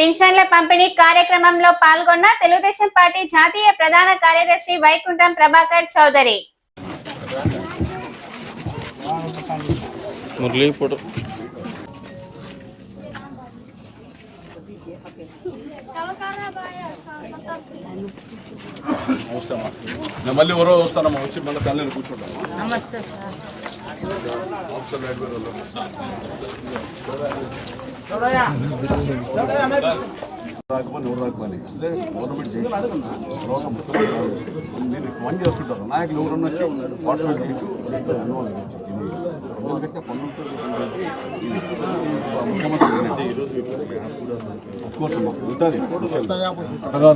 పింఛన్ల పంపిణీ కార్యక్రమంలో పాల్గొన్న తెలుగుదేశం పార్టీ జాతీయ ప్రధాన కార్యదర్శి వైకుంఠం ప్రభాకర్ చౌదరి. మురళీ ఫోటో వస్తామా నేను మళ్ళీ ఎవరో వస్తానమ్మా వచ్చి మళ్ళీ కళ్ళని కూర్చుంటామా నమస్తే సార్. ఆఫీసర్ గవర్నమెంట్ రోగం మీరు పని చేస్తుంటారు నాయకులు ఎవరన్నా వచ్చి ఉంటుంది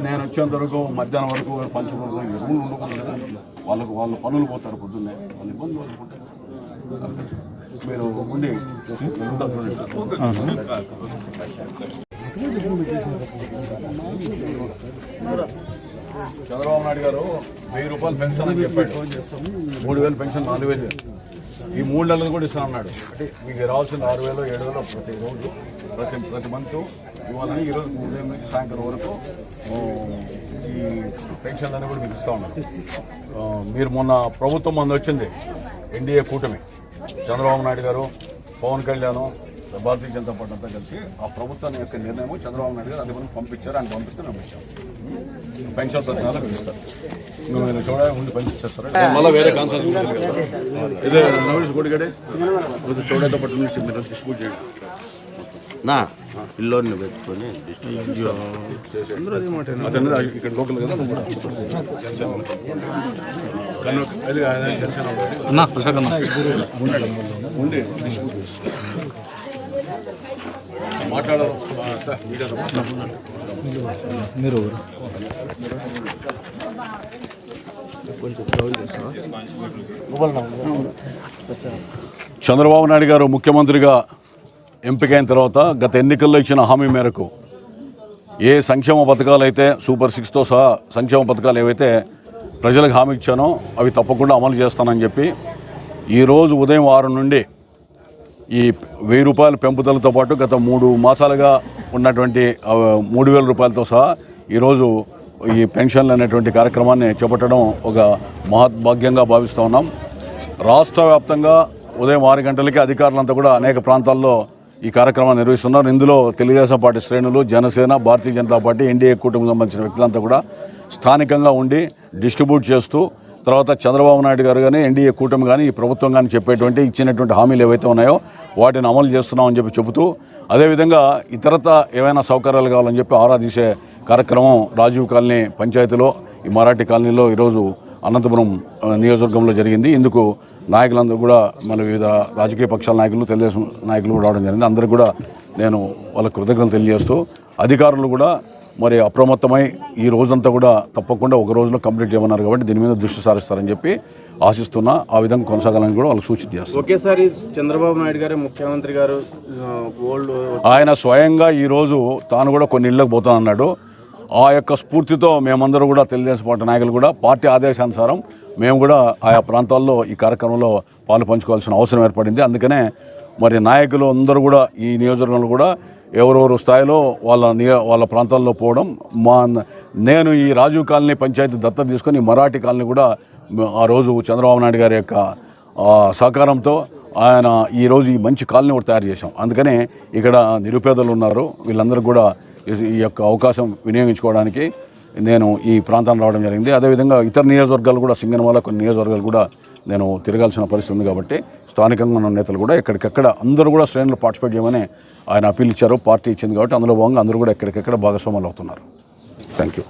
నేను వచ్చేంత వరకు మధ్యాహ్నం వరకు పంచుకుంటాను ఎరువులు ఉండకూడదు వాళ్ళకు వాళ్ళు పనులు పోతారు పొద్దున్నే వాళ్ళు ఇబ్బంది పడుకుంటారు మీరు ఉండి చంద్రబాబు నాయుడు గారు వెయ్యి రూపాయలు పెన్షన్ అని చెప్పాడు. మూడు వేలు పెన్షన్ నాలుగు వేలు ఈ మూడు నెలలు కూడా ఇస్తాను అన్నాడు. అంటే మీకు రావాల్సిన ఆరు వేలు ఏడు వేలు ప్రతి రోజు ప్రతి ప్రతి మంత్ ఇవ్వాలని ఈరోజు ఉదయం నుంచి సాయంత్రం వరకు ఈ పెన్షన్లన్నీ అనేది కూడా మీకు ఇస్తా ఉన్నారు. మీరు మొన్న ప్రభుత్వం మంది వచ్చింది ఎన్డీఏ కూటమి. చంద్రబాబు నాయుడు గారు పవన్ కళ్యాణ్ భారతీయ జనతా పార్టీ అంతా కలిసి ఆ ప్రభుత్వాన్ని యొక్క నిర్ణయం చంద్రబాబు నాయుడు గారు అది పంపించారు. ఆయన పంపిస్తే మేము ఇచ్చాం పెన్షన్ ప్రతి నెల మీకు ఇస్తారు. నువ్వు ఇలా చూడ ఉండి పంపించేస్తారు మళ్ళీ వేరే కాన్సెప్ట్ ఇదే నవీష్ గుడిగడే. నుంచి మీరు డిస్ట్రిబ్యూట్ చేయండి. నా. పిల్లోడిని పెట్టుకొని మీడియాతో మాట్లాడాలి. చంద్రబాబు నాయుడు గారు ముఖ్యమంత్రిగా ఎంపికైన తర్వాత గత ఎన్నికల్లో ఇచ్చిన హామీ మేరకు ఏ సంక్షేమ పథకాలు అయితే సూపర్ సిక్స్తో సహా సంక్షేమ పథకాలు ఏవైతే ప్రజలకు హామీ ఇచ్చానో అవి తప్పకుండా అమలు చేస్తానని చెప్పి ఈరోజు ఉదయం ఆరు నుండి ఈ వెయ్యి రూపాయల పెంపుదలతో పాటు గత మూడు మాసాలుగా ఉన్నటువంటి మూడు వేల రూపాయలతో సహా ఈరోజు ఈ పెన్షన్లు అనేటువంటి కార్యక్రమాన్ని చేపట్టడం ఒక మహద్భాగ్యంగా భావిస్తూ ఉన్నాం. రాష్ట్ర వ్యాప్తంగా ఉదయం ఆరు గంటలకి అధికారులంతా కూడా అనేక ప్రాంతాల్లో ఈ కార్యక్రమాన్ని నిర్వహిస్తున్నారు. ఇందులో తెలుగుదేశం పార్టీ శ్రేణులు జనసేన భారతీయ జనతా పార్టీ ఎన్డీఏ కూటమికి సంబంధించిన వ్యక్తులంతా కూడా స్థానికంగా ఉండి డిస్ట్రిబ్యూట్ చేస్తూ తర్వాత చంద్రబాబు నాయుడు గారు కానీ ఎన్డీఏ కూటమి కానీ ఈ ప్రభుత్వం కానీ చెప్పేటువంటి ఇచ్చినటువంటి హామీలు ఏవైతే ఉన్నాయో వాటిని అమలు చేస్తున్నామని చెప్పి చెబుతూ అదేవిధంగా ఇతరత ఏమైనా సౌకర్యాలు కావాలని చెప్పి ఆరాధించే కార్యక్రమం రాజీవ్ కాలనీ పంచాయతీలో ఈ మరాఠీ కాలనీలో ఈరోజు అనంతపురం నియోజకవర్గంలో జరిగింది. ఇందుకు నాయకులందరూ కూడా మన వివిధ రాజకీయ పక్షాల నాయకులు తెలుగుదేశం నాయకులు కూడా రావడం జరిగింది. అందరికీ కూడా నేను వాళ్ళ కృతజ్ఞతలు తెలియజేస్తూ అధికారులు కూడా మరి అప్రమత్తమై ఈ రోజంతా కూడా తప్పకుండా ఒక రోజులో కంప్లీట్ చేయమన్నారు కాబట్టి దీని మీద దృష్టి సారిస్తారని చెప్పి ఆశిస్తున్నా ఆ విధంగా కొనసాగాలని కూడా వాళ్ళకి సూచన చేస్తాను ఒకేసారి చంద్రబాబు నాయుడు గారు ముఖ్యమంత్రి గారు ఆయన స్వయంగా ఈరోజు తాను కూడా కొన్ని ఇళ్ళకి పోతానన్నాడు. ఆ యొక్క స్ఫూర్తితో మేమందరూ కూడా తెలుగుదేశం పార్టీ నాయకులు కూడా పార్టీ ఆదేశానుసారం మేము కూడా ఆయా ప్రాంతాల్లో ఈ కార్యక్రమంలో పాలు పంచుకోవాల్సిన అవసరం ఏర్పడింది. అందుకనే మరి నాయకులు అందరూ కూడా ఈ నియోజకవర్గంలో కూడా ఎవరెవరు స్థాయిలో వాళ్ళ నియో వాళ్ళ ప్రాంతాల్లో పోవడం మా నేను ఈ రాజీవ్ కాలనీ పంచాయతీ దత్తత తీసుకొని మరాఠీ కాలనీ కూడా ఆ రోజు చంద్రబాబు నాయుడు గారి యొక్క సహకారంతో ఆయన ఈరోజు ఈ మంచి కాలనీ కూడా తయారు చేశాం. అందుకనే ఇక్కడ నిరుపేదలు ఉన్నారు. వీళ్ళందరూ కూడా ఈ యొక్క అవకాశం వినియోగించుకోవడానికి నేను ఈ ప్రాంతాన్ని రావడం జరిగింది. అదేవిధంగా ఇతర నియోజకవర్గాలు కూడా సింగనమాల కొన్ని నియోజకవర్గాలు కూడా నేను తిరగాల్సిన పరిస్థితి ఉంది కాబట్టి స్థానికంగా ఉన్న నేతలు కూడా ఎక్కడికెక్కడ అందరూ కూడా శ్రేణులు పార్టిసిపేట్ చేయమని ఆయన అప్పీల్ ఇచ్చారు. పార్టీ ఇచ్చింది కాబట్టి అందులో భాగంగా అందరూ కూడా ఎక్కడికెక్కడ భాగస్వాములు అవుతున్నారు. Thank you